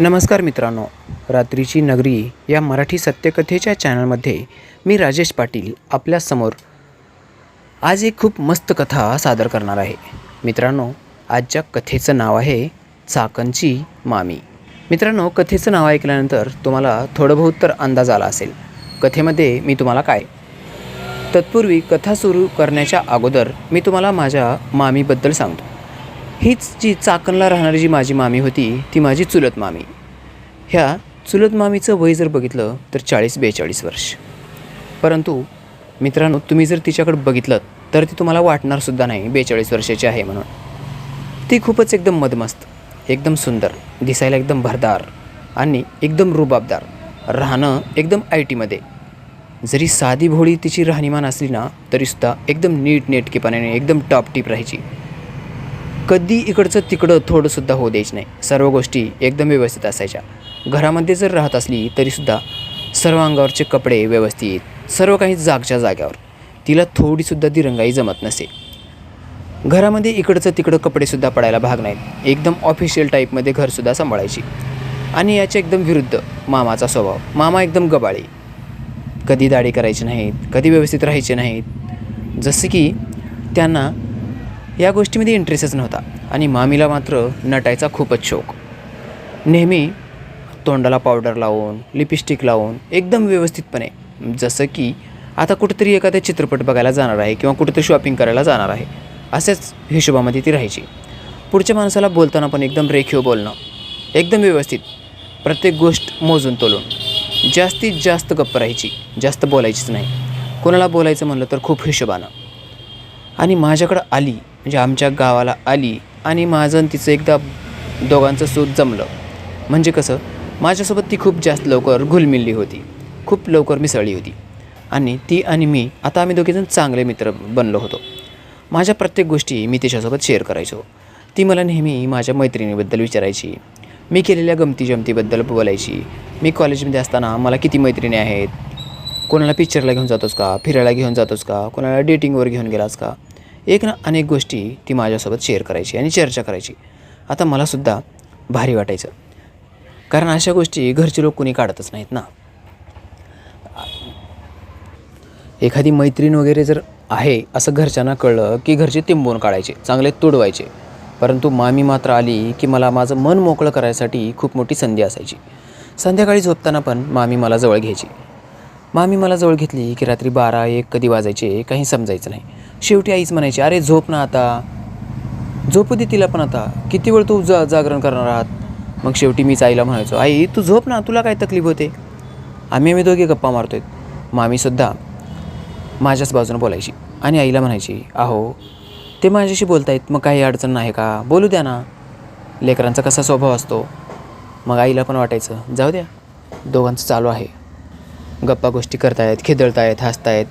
नमस्कार मित्रांनो रात्रीची नगरी या मराठी सत्यकथेच्या चॅनलमध्ये मी राजेश पाटील आपल्यासमोर आज एक खूप मस्त कथा सादर करणार आहे. मित्रांनो आजच्या कथेचं नाव आहे चाकणची मामी. मित्रांनो कथेचं नाव ऐकल्यानंतर तुम्हाला थोडं बहुत तर अंदाज आला असेल. कथेमध्ये मी तुम्हाला काय? तत्पूर्वी कथा सुरू करण्याच्या अगोदर मी तुम्हाला माझ्या मामीबद्दल सांगतो. हीच जी चाकणला राहणारी जी माझी मामी होती ती माझी चुलत मामी. ह्या चुलत मामीचं वय जर बघितलं तर चाळीस बेचाळीस वर्ष. परंतु मित्रांनो तुम्ही जर तिच्याकडे बघितलं तर ती तुम्हाला वाटणारसुद्धा नाही बेचाळीस वर्षाची आहे म्हणून. ती खूपच एकदम मदमस्त एकदम सुंदर दिसायला एकदम भरदार आणि एकदम रुबाबदार. राहणं एकदम आय टीमध्ये जरी साधी भोळी तिची राहणीमान असली ना तरीसुद्धा एकदम नीट नेटकेपणाने एकदम टॉप टीप राहायची. कधी इकडचं तिकडं थोडंसुद्धा होऊ द्यायचं नाही. सर्व गोष्टी एकदम व्यवस्थित असायच्या. घरामध्ये जर राहत असली तरीसुद्धा सर्व अंगावरचे कपडे व्यवस्थित सर्व काही जागच्या जाग्यावर तिला थोडीसुद्धा दिरंगाई जमत नसे. घरामध्ये इकडचं तिकडं कपडेसुद्धा पडायला भाग नाहीत. एकदम ऑफिशियल टाईपमध्ये घरसुद्धा सांभाळायची. आणि याच्या एकदम विरुद्ध मामाचा स्वभाव. मामा एकदम गबाळी. कधी दाढी करायची नाहीत कधी व्यवस्थित राहायचे नाहीत. जसं की त्यांना या गोष्टीमध्ये इंटरेस्टच नव्हता. आणि मामीला मात्र नटायचा खूपच शौक. नेहमी तोंडाला पावडर लावून लिपस्टिक लावून एकदम व्यवस्थितपणे. जसं की आता कुठेतरी एखादा चित्रपट बघायला जाणार आहे किंवा कुठेतरी शॉपिंग करायला जाणार आहे. असेच हिशोबामध्ये ती राहायची. पुढच्या माणसाला बोलताना पण एकदम रेखीव बोलणं. एकदम व्यवस्थित. प्रत्येक गोष्ट मोजून तोलून. जास्तीत जास्त गप्प राहायची. जास्त बोलायचीच नाही. कोणाला बोलायचं म्हणलं तर खूप हिशोबानं. आणि माझ्याकडं आली म्हणजे आमच्या गावाला आली आणि माझं आणि तिचं एकदा दोघांचं सूत जमलं. म्हणजे कसं? माझ्यासोबत ती खूप जास्त लवकर घुलमिलली होती. खूप लवकर मिसळली होती. आणि ती आणि मी आता आम्ही दोघेजण चांगले मित्र बनलो होतो. माझ्या प्रत्येक गोष्टी मी तिच्यासोबत शेअर करायचो. ती मला नेहमी माझ्या मैत्रिणीबद्दल विचारायची. मी केलेल्या गमती जमतीबद्दल बोलायची. मी कॉलेजमध्ये असताना मला किती मैत्रिणी आहेत? कोणाला पिक्चरला घेऊन जातोस का? फिरायला घेऊन जातोस का? कोणाला डेटिंगवर घेऊन गेलास का? एक ना अनेक गोष्टी ती माझ्यासोबत शेअर करायची आणि चर्चा करायची. आता मलासुद्धा भारी वाटायचं. कारण अशा गोष्टी घरचे लोक कोणी काढतच नाहीत ना. एखादी मैत्रीण वगैरे जर आहे असं घरच्यांना कळलं की घरचे तिंबून काढायचे चांगले तुडवायचे. परंतु मामी मात्र आली की मला माझं मन मोकळं करायसाठी खूप मोठी संधी असायची. संध्याकाळी झोपताना पण मामी मला जवळ घ्यायची. मामी मला जवळ घेतली की रात्री बारा एक कधी वाजायचे काही समजायचं नाही. शेवटी आईच म्हणायची अरे झोप ना आता. झोपू दे तिला पण आता. किती वेळ तू जा जागरण करणार आहात? मग शेवटी मीच आईला म्हणायचो आई तू झोप ना तुला काय तकलीफ होते? आम्ही आम्ही दोघे गप्पा मारतोय. मामीसुद्धा माझ्याच बाजूनं बोलायची आणि आईला म्हणायची आहो ते माझ्याशी बोलतायत मग काही अडचण नाही का? बोलू द्या ना. लेकरांचा कसा स्वभाव असतो? मग आईला पण वाटायचं जाऊ द्या. दोघांचं चालू आहे. गप्पा गोष्टी करतायत खिदळतायत हसतायत.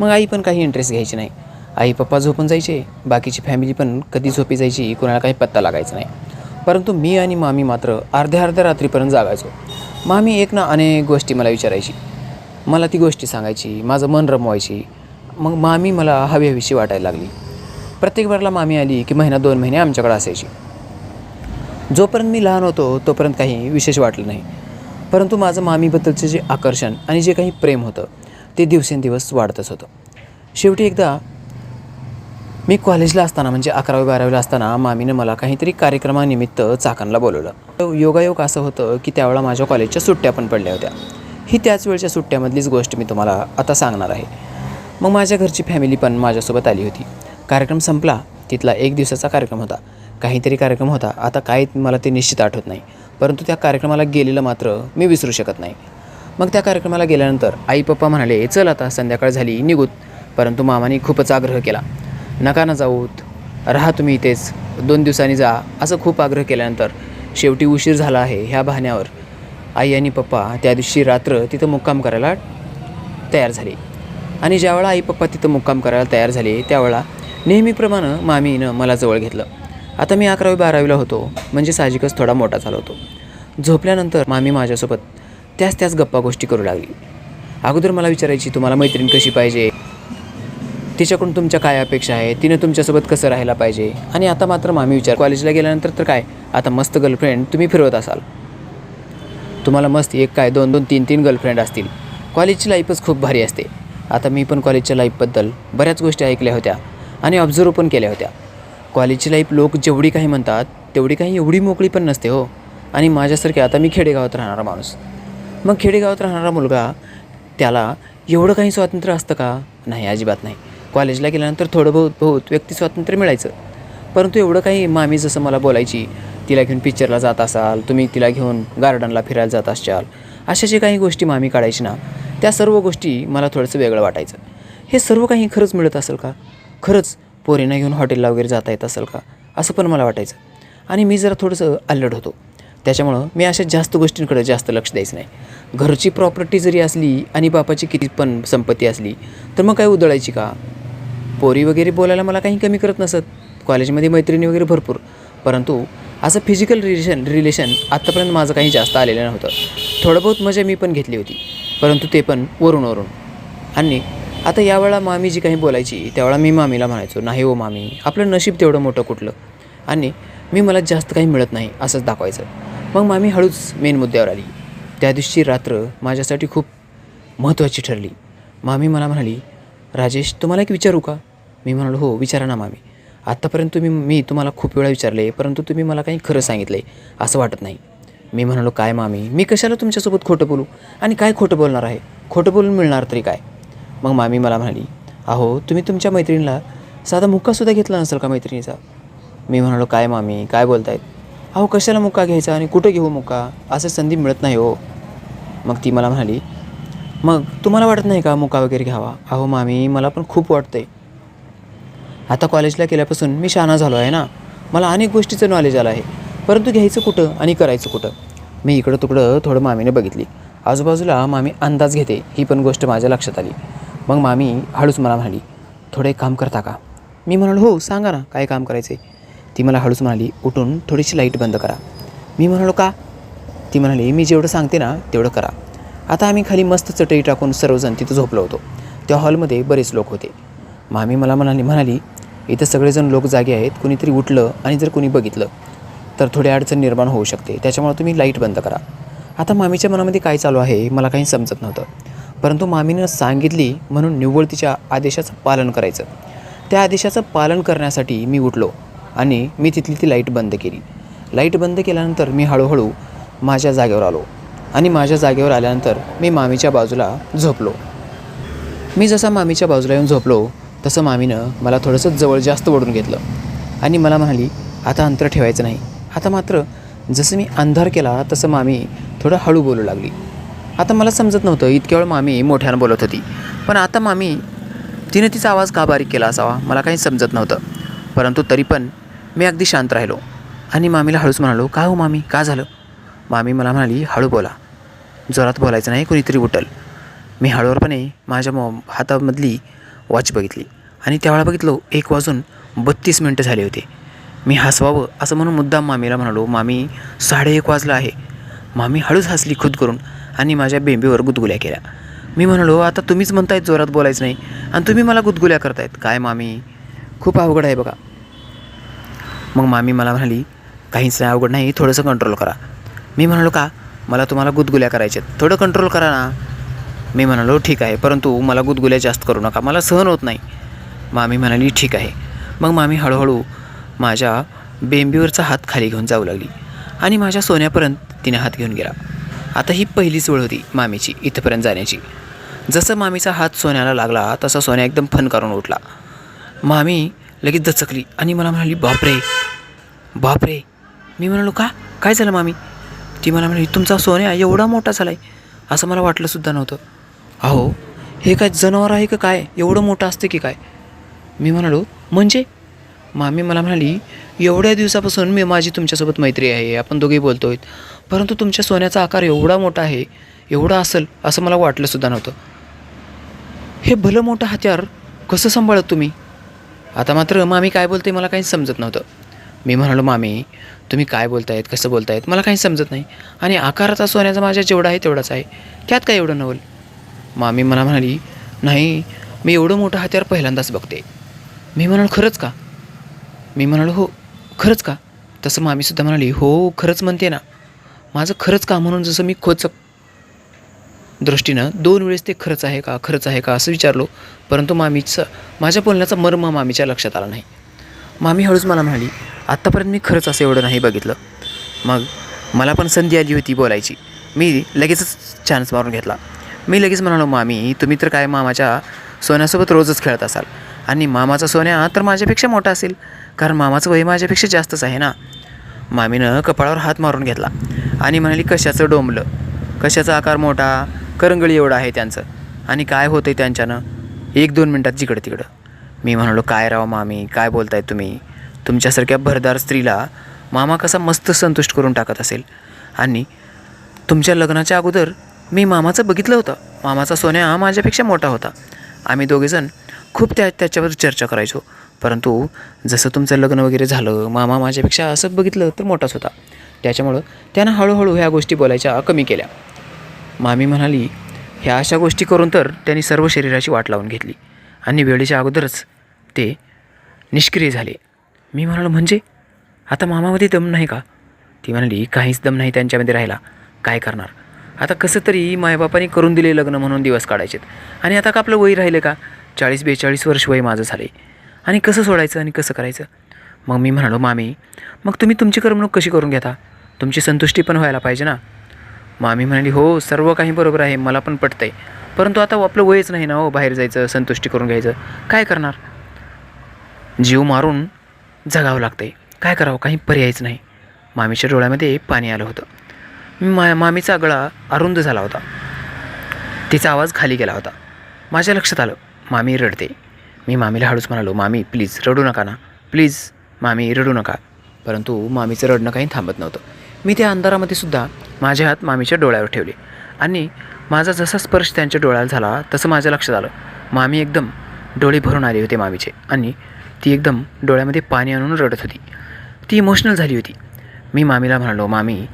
मग आई पण काही इंटरेस्ट घ्यायची नाही. आई पप्पा झोपून जायचे बाकीची फॅमिली पण कधी झोपी जायची कोणाला काही पत्ता लागायचा नाही. परंतु मी आणि मामी मात्र अर्ध्या अर्ध्या रात्रीपर्यंत जागायचो. मामी एक ना अनेक गोष्टी मला विचारायची. मला ती गोष्टी सांगायची माझं मन रमवायची. मग मामी मला हवी वाटायला लागली. प्रत्येक वेळेला मामी आली की महिना दोन महिने आमच्याकडे असायची. जोपर्यंत मी लहान होतो तोपर्यंत काही विशेष वाटलं नाही. परंतु माझं मामीबद्दलचं जे आकर्षण आणि जे काही प्रेम होतं ते दिवसेंदिवस वाढतच होतं. शेवटी एकदा मी कॉलेजला असताना म्हणजे अकरावी बारावीला असताना मामीनं मला काहीतरी कार्यक्रमानिमित्त चाकणला बोलवलं. योगायोग असं होतं की त्यावेळा माझ्या कॉलेजच्या सुट्ट्या पण पडल्या होत्या. ही त्याच वेळच्या सुट्ट्यामधलीच गोष्ट मी तुम्हाला आता सांगणार आहे. मग माझ्या घरची फॅमिली पण माझ्यासोबत आली होती. कार्यक्रम संपला तिथला एक दिवसाचा कार्यक्रम होता. काहीतरी कार्यक्रम होता. आता काय मला ते निश्चित आठवत नाही. परंतु त्या कार्यक्रमाला गेलेलं मात्र मी विसरू शकत नाही. मग त्या कार्यक्रमाला गेल्यानंतर आई पप्पा म्हणाले चल आता संध्याकाळ झाली निघूत. परंतु मामाने खूपच आग्रह केला. नका ना जाऊत राहा तुम्ही इथेच. दोन दिवसांनी जा. असं खूप आग्रह केल्यानंतर शेवटी उशीर झाला आहे ह्या बहाण्यावर. आई आणि पप्पा त्या दिवशी रात्र तिथं मुक्काम करायला तयार झाली. आणि ज्यावेळा आई पप्पा तिथं मुक्काम करायला तयार झाले त्यावेळा नेहमीप्रमाणे मामीनं मला जवळ घेतलं. आता मी अकरावी बारावीला होतो. म्हणजे साहजिकच थोडा मोठा झाला होतो. झोपल्यानंतर मामी माझ्यासोबत त्याच त्याच गप्पा गोष्टी करू लागली. अगोदर मला विचारायची तुम्हाला मैत्रीण कशी पाहिजे? तिच्याकडून तुमच्या काय अपेक्षा आहे तिने तुमच्यासोबत कसं राहायला पाहिजे? आणि आता मात्र मामी विचार कॉलेजला गेल्यानंतर तर काय? आता मस्त गर्लफ्रेंड तुम्ही फिरवत असाल. तुम्हाला मस्त एक काय दोन दोन तीन तीन गर्लफ्रेंड असतील. कॉलेजची लाईफच खूप भारी असते. आता मी पण कॉलेजच्या लाईफबद्दल बऱ्याच गोष्टी ऐकल्या होत्या आणि ऑब्झर्व पण केल्या होत्या. कॉलेजची लाईफ लोक जेवढी काही म्हणतात तेवढी काही एवढी मोकळी पण नसते हो. आणि माझ्यासारखे आता मी खेडेगावात राहणारा माणूस. मग खेडेगावात राहणारा मुलगा त्याला एवढं काही स्वातंत्र्य असतं का? नाही अजिबात नाही. कॉलेजला गेल्यानंतर थोडं बहुत बहुत व्यक्ती स्वातंत्र्य मिळायचं. परंतु एवढं काही मामी जसं मला बोलायची तिला घेऊन पिक्चरला जात असाल तुम्ही तिला घेऊन गार्डनला फिरायला जात असाल अशा जे काही गोष्टी मामी काढायची ना त्या सर्व गोष्टी मला थोडंसं वेगळं वाटायचं. हे सर्व काही खरंच मिळत असेल का? खरंच पोरींना घेऊन हॉटेलला वगैरे जाता येत असेल का? असं पण मला वाटायचं. आणि मी जरा थोडंसं अल्लड होतो. त्याच्यामुळं मी अशा जास्त गोष्टींकडे जास्त लक्ष द्यायचं नाही. घरची प्रॉपर्टी जरी असली आणि बापाची किती पण संपत्ती असली तर मग काय उधळायची का? पोरी वगैरे बोलायला मला काही कमी करत नसत. कॉलेजमध्ये मैत्रिणी वगैरे भरपूर. परंतु असं फिजिकल रिलेशन रिलेशन आत्तापर्यंत माझं काही जास्त आलेलं नव्हतं. थोडं बहुत मजा मी पण घेतली होती. परंतु ते पण वरून वरून. आणि आता यावेळा मामी जी काही बोलायची त्यावेळा मी मामीला म्हणायचो नाही हो मामी आपलं नशीब तेवढं मोठं कुठलं? आणि मी मला जास्त काही मिळत नाही असंच दाखवायचं. मग मामी हळूच मेन मुद्द्यावर आली. त्या दिवशी रात्र माझ्यासाठी खूप महत्त्वाची ठरली. मामी मला म्हणाली राजेश तुम्हाला एक विचारू का? मी म्हणालो हो विचारा ना मामी. आत्तापर्यंत तुम्ही मी तुम्हाला खूप वेळा विचारले परंतु तुम्ही मला काही खरं सांगितलं आहे असं वाटत नाही. मी म्हणालो काय मामी? मी कशाला तुमच्यासोबत खोटं बोलू? आणि काय खोटं बोलणार आहे? खोटं बोलून मिळणार तरी काय? मग मामी मला म्हणाली अहो तुम्ही तुमच्या मैत्रिणीला साधा मुक्कासुद्धा घेतला नसेल का मैत्रिणीचा? मी म्हणालो काय मामी? काय बोलतायत? अहो कशाला मुक्का घ्यायचा आणि कुठं घेऊ मुक्का? असं संधी मिळत नाही हो. मग ती मला म्हणाली मग तुम्हाला वाटत नाही का मुका वगैरे घ्यावा? अहो मामी मला पण खूप वाटतं आहे आता कॉलेजला गेल्यापासून मी शहाणा झालो आहे ना. मला अनेक गोष्टीचं नॉलेज आलं आहे. परंतु घ्यायचं कुठं आणि करायचं कुठं? मी इकडं तुकडं थोडं मामीने बघितली. आजूबाजूला मामी अंदाज घेते ही पण गोष्ट माझ्या लक्षात आली. मग मामी हळूच मला म्हणाली थोडं एक काम करता का? मी म्हणालो हो सांगा ना काय काम करायचं आहे ती मला हळूच म्हणाली उठून थोडीशी लाइट बंद करा. मी म्हणालो का? ती म्हणाली मी जेवढं सांगते ना तेवढं करा. आता आम्ही खाली मस्त चटई टाकून सर्वजण तिथं झोपलो होतो. त्या हॉलमध्ये बरेच लोक होते. मामी मला म्हणाली म्हणाली इथं सगळेजण लोक जागे आहेत कुणीतरी उठलं आणि जर कुणी बघितलं तर थोडी अडचण निर्माण होऊ शकते. त्याच्यामुळे तुम्ही लाइट बंद करा. आता मामीच्या मनामध्ये काय चालू आहे मला काही समजत नव्हतं. परंतु मामीनं सांगितली म्हणून निव्वळ तिच्या आदेशाचं पालन करायचं. त्या आदेशाचं पालन करण्यासाठी मी उठलो आणि मी तिथली ती लाइट बंद केली. लाइट बंद केल्यानंतर मी हळूहळू माझ्या जागेवर आलो आणि माझ्या जागेवर आल्यानंतर मी मामीच्या बाजूला झोपलो. मी जसा मामीच्या बाजूला येऊन झोपलो तसं मामीनं मला थोडंसं जवळ जास्त ओढून घेतलं. आणि मला म्हणाली आता अंतर ठेवायचं नाही. आता मात्र जसं मी अंधार केला तसं मामी थोडं हळू बोलू लागली. आता मला समजत नव्हतं इतक्या वेळ मामी मोठ्यानं बोलत होती. पण आता मामी तिने तिचा आवाज का बारीक केला असावा मला काही समजत नव्हतं. परंतु तरी पण मी अगदी शांत राहिलो. आणि मामीला हळूच म्हणालो का हो मामी का झालं? मामी मला म्हणाली हळू बोला. जोरात बोलायचं नाही कोणीतरी उठल. मी हळूवारपणे माझ्या मो हातामधली वॉच बघितली. आणि त्यावेळा बघितलो एक वाजून बत्तीस मिनटं झाले होते. मी हसवावं असं म्हणून मुद्दाम मामीला म्हणालो मामी साडे एक वाजला आहे. मामी हळूच हसली खुद करून आणि माझ्या बेंबीवर गुदगुल्या केल्या. मी म्हणालो आता तुम्हीच म्हणतायत जोरात बोलायचं नाही आणि तुम्ही मला गुदगुल्या करतायत. काय मामी? खूप अवघड आहे बघा. मग मामी मला म्हणाली काहीच नाही अवघड नाही थोडंसं कंट्रोल करा. मी म्हणालो का? मला तुम्हाला गुदगुल्या करायच्यात. थोडं कंट्रोल करा ना. मी म्हणालो ठीक आहे परंतु मला गुदगुल्या जास्त करू नका मला सहन होत नाही. मामी म्हणाली ठीक आहे. मग मामी हळूहळू माझ्या बेंबीवरचा हात खाली घेऊन जाऊ लागली आणि माझ्या सोन्यापर्यंत तिने हात घेऊन गेला. आता ही पहिलीच वेळ होती मामीची इथंपर्यंत जाण्याची. जसं मामीचा हात सोन्याला लागला तसा सोन्या एकदम फन करून उठला. मामी लगेच दचकली आणि मला म्हणाली बापरे बापरे. मी म्हणालो का? काय झालं मामी? ती मला म्हणाली तुमचा सोन्या एवढा मोठा झाला आहे असं मला वाटलंसुद्धा नव्हतं. अहो हे काय जनावर आहे का काय? एवढं मोठं असतं की काय? मी म्हणालो म्हणजे? मामी मला म्हणाली एवढ्या दिवसापासून मी माझी तुमच्यासोबत मैत्री आहे आपण दोघेही बोलतो आहेत परंतु तुमच्या सोन्याचा आकार एवढा मोठा आहे एवढा असेल असं मला वाटलंसुद्धा नव्हतं. हे भलं मोठं हत्यार कसं सांभाळत तुम्ही? आता मात्र मामी काय बोलते मला काहीच समजत नव्हतं. मी म्हणालो मामी तुम्ही काय बोलतायत कसं बोलतायत मला काही समजत नाही. आणि आकाराचा सोन्याचा माझ्या जेवढा आहे तेवढाच आहे. त्यात काय एवढं नवल? मामी मला म्हणाली नाही मी एवढं मोठं हत्यार पहिल्यांदाच बघते. मी म्हणालो खरंच का? मी म्हणालो हो खरंच का? तसं मामीसुद्धा म्हणाली हो खरंच म्हणते ना. माझं खरंच का म्हणून जसं मी खोच दृष्टीनं दोन वेळेस ते खरंच आहे का खरंच आहे का असं विचारलो परंतु मामीचं माझ्या बोलण्याचा मर्म मामीच्या लक्षात आला नाही. मामी हळूच मला म्हणाली आत्तापर्यंत मी खरंच असं एवढं नाही बघितलं. मग मला पण संधी आली होती बोलायची. मी लगेचच चान्स मारून घेतला. मी लगेच म्हणालो मामी तुम्ही तर काय मामाच्या सोन्यासोबत रोजच खेळत असाल. आणि मामाचा सोन्या तर माझ्यापेक्षा मोठा असेल कारण मामाचं वय माझ्यापेक्षा जास्तच आहे ना? मामीनं कपाळावर हात मारून घेतला आणि म्हणाली कशाचं डोंबलं? कशाचा आकार मोठा? करंगळी एवढा आहे त्यांचं. आणि काय होतं आहे त्यांच्यानं? एक दोन मिनटात जिकडं तिकडं. मी म्हणालो काय राव मामी काय बोलताय तुम्ही? तुमच्यासारख्या भरदार स्त्रीला मामा कसा मस्त संतुष्ट करून टाकत असेल. आणि तुमच्या लग्नाच्या अगोदर मी मामाचं बघितलं होतं. मामाचा सोन्या हा माझ्यापेक्षा मोठा होता. आम्ही दोघेजण खूप त्या त्याच्यावर चर्चा करायचो. परंतु जसं तुमचं लग्न वगैरे झालं मामा माझ्यापेक्षा असं बघितलं तर मोठाच होता. त्याच्यामुळं त्यानं हळूहळू ह्या गोष्टी बोलायच्या कमी केल्या. मामी म्हणाली ह्या अशा गोष्टी करून तर त्यांनी सर्व शरीराची वाट लावून घेतली. आणि वेळेच्या अगोदरच ते निष्क्रिय झाले. मी म्हणालो म्हणजे? आता मामामध्ये दम नाही का? ती म्हणाली काहीच दम नाही त्यांच्यामध्ये राहिला काय करणार? आता कसं तरी मायबापाने करून दिले लग्न म्हणून दिवस काढायचेत आणि आता का आपलं वय राहिलं का? चाळीस बेचाळीस वर्ष वय माझं झाले. आणि कसं सोडायचं आणि कसं करायचं? मग मी म्हणालो मामी मग तुम्ही तुमची करमणूक कशी करून घेता? तुमची संतुष्टी पण व्हायला पाहिजे ना? मामी म्हणाली हो सर्व काही बरोबर आहे मला पण पटतं आहे परंतु आता आपलं वयच नाही ना हो बाहेर जायचं संतुष्टी करून घ्यायचं. काय करणार? जीव मारून जगावं लागतं आहे काय करावं? काही पर्यायच नाही. मामीच्या डोळ्यामध्ये पाणी आलं होतं. मा मामीचा गळा अरुंद झाला होता. तिचा आवाज खाली गेला होता. माझ्या लक्षात आलं मामी रडते. मी मामीला हळूच म्हणालो मामी प्लीज रडू नका ना. प्लीज मामी रडू नका. परंतु मामीचं रडणं काही थांबत नव्हतं. मी त्या अंधारामध्ये सुद्धा माझे हात मामीच्या डोळ्यावर ठेवले. आणि माझा जसा स्पर्श त्यांच्या डोळ्याला झाला तसं माझ्या लक्षात आलं. मामी एकदम डोळे भरून आले होते मामीचे आणि ती एकदम डोळ्यामध्ये पाणी आणून रडत होती. ती इमोशनल झाली होती. मी मामीला म्हणालो मामी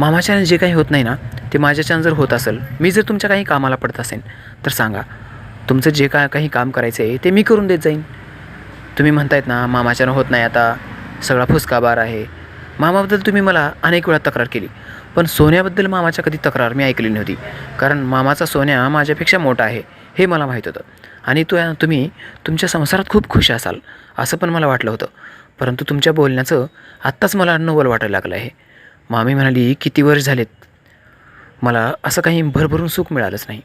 मामाच्यानं जे काही होत नाही ना ते माझ्याच्यानं जर होत असेल मी जर तुमच्या काही कामाला पडत असेल तर सांगा तुमचं जे काय काही काम करायचं आहे ते मी करून देत जाईन. तुम्ही म्हणतायत ना मामाच्यानं होत नाही आता सगळा फुसकाबार आहे. मामाबद्दल तुम्ही मला अनेक वेळा तक्रार केली पण सोन्याबद्दल मामाच्या कधी तक्रार मी ऐकली नव्हती कारण मामाचा सोन्या माझ्यापेक्षा मोठा आहे हे मला माहीत होतं. आणि तो तुम्ही तुमच्या संसारात खूप खुश असाल असं पण मला वाटलं होतं. परंतु तुमच्या बोलण्याचं आत्ताच मला नवल वाटायला लागलं आहे. मामी म्हणाली किती वर्ष झालेत? मला असं काही भरभरून सुख मिळालंच नाही.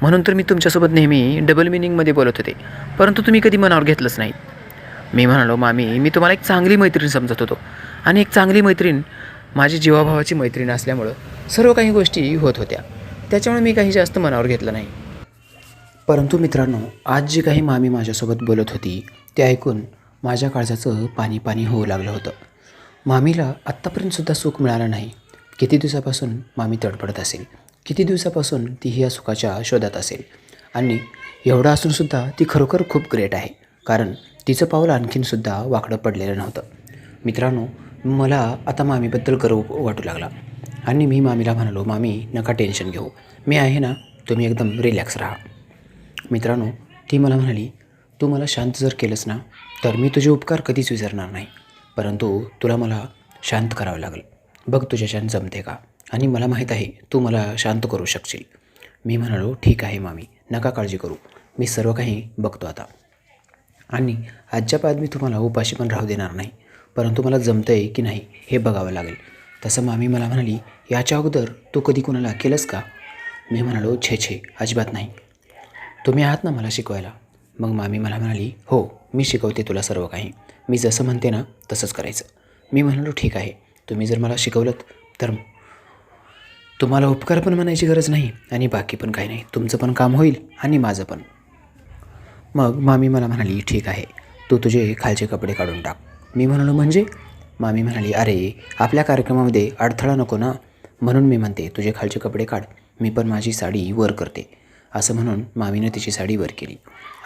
म्हणून तर मी तुमच्यासोबत नेहमी डबल मिनिंगमध्ये बोलत होते. परंतु तुम्ही कधी मनावर घेतलंच नाही. मी म्हणालो मामी मी तुम्हाला एक चांगली मैत्रीण समजत होतो. आणि एक चांगली मैत्रीण माझी जीवाभावाची मैत्रीण असल्यामुळं सर्व काही गोष्टी होत होत्या. त्याच्यामुळे मी काही जास्त मनावर घेतलं नाही. परंतु मित्रांनो आज जी काही मामी माझ्यासोबत बोलत होती ते ऐकून माझ्या काळजाचं पाणी पाणी होऊ लागलं होतं. मामीला आत्तापर्यंतसुद्धा सुख मिळालं नाही. किती दिवसापासून मामी तडपडत असेल? किती दिवसापासून ती ह्या सुखाच्या शोधात असेल? आणि एवढं असूनसुद्धा ती खरोखर खूप ग्रेट आहे. कारण तिचं पाऊल आणखीनसुद्धा वाकडं पडलेलं नव्हतं. मित्रांनो मला आता मामीबद्दल गर्व वाटू लागला. आणि मी मामीला म्हणालो मामी नका टेन्शन घेऊ. मी आहे ना तुम्ही एकदम रिलॅक्स राहा. मित्रांनो ती मला म्हणाली तू मला शांत जर केलंस ना तर मी तुझे उपकार कधीच विसरणार नाही. परंतु तुला मला शांत करावं लागेल. बघ तुझ्याच्यानं जमते का? आणि मला माहीत आहे तू मला शांत करू शकशील. मी म्हणालो ठीक आहे मामी नका काळजी करू. मी सर्व काही बघतो आता. आणि आजच्या पायात मी तुम्हाला उपाशी पण राहू देणार नाही परंतु मला जमतं आहे की नाही हे बघावं लागेल. तसं मामी मला म्हणाली याच्या अगोदर तू कधी कुणाला केलंस का? मी म्हणालो छे छे अजिबात नाही. तुम्ही आहात ना मला शिकवायला? मग मामी मला म्हणाली हो मी शिकवते तुला सर्व काही. मी जसं म्हणते ना तसंच करायचं. मी म्हणालो ठीक आहे. तुम्ही जर मला शिकवलं तर तुम्हाला उपकार पण म्हणायची गरज नाही आणि बाकी पण काही नाही. तुमचं पण काम होईल आणि माझं पण. मग मामी मला म्हणाली ठीक आहे. तू तुझे खालचे कपडे काढून टाक. मी म्हणालो म्हणजे? मामी म्हणाली अरे आपल्या कार्यक्रमामध्ये अडथळा नको ना. म्हणून मी म्हणते तुझे खालचे कपडे काढ. मी पण माझी साडी वर करते. असं म्हणून मामीनं तिची साडी वर केली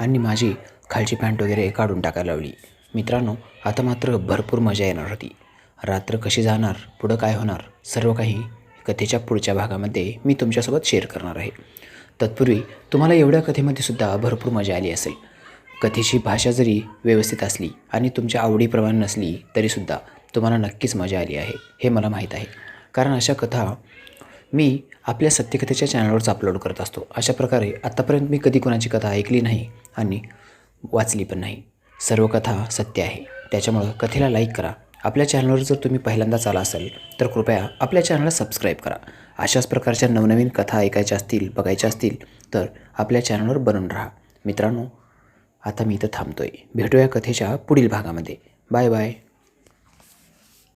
आणि माझी खालची पॅन्ट वगैरे काढून टाकायला लावली. मित्रांनो आता मात्र भरपूर मजा येणार होती. रात्र कशी जाणार पुढं काय होणार सर्व काही कथेच्या पुढच्या भागामध्ये मी तुमच्यासोबत शेअर करणार आहे. तत्पूर्वी तुम्हाला एवढ्या कथेमध्ये सुद्धा भरपूर मजा आली असेल. कथेची भाषा जरी व्यवस्थित असली आणि तुमच्या आवडीप्रमाणे नसली तरीसुद्धा तुम्हाला नक्कीच मजा आली आहे हे मला माहीत आहे. कारण अशा कथा मी आपल्या सत्यकथेच्या चॅनलवरच अपलोड करत असतो. अशा प्रकारे आत्तापर्यंत मी कधी कोणाची कथा ऐकली नाही आणि वाचली पण नाही. सर्व कथा सत्य आहे. त्याच्यामुळं कथेला लाईक करा. आपल्या चॅनलवर जर तुम्ही पहिल्यांदाच आला असाल तर कृपया आपल्या चॅनलला सबस्क्राईब करा. अशाच प्रकारच्या नवनवीन कथा ऐकायच्या असतील बघायच्या असतील तर आपल्या चॅनलवर बनून राहा. मित्रांनो आता मी इथं थांबतो आहे भेटूया कथेच्या पुढील भागामध्ये. Bye bye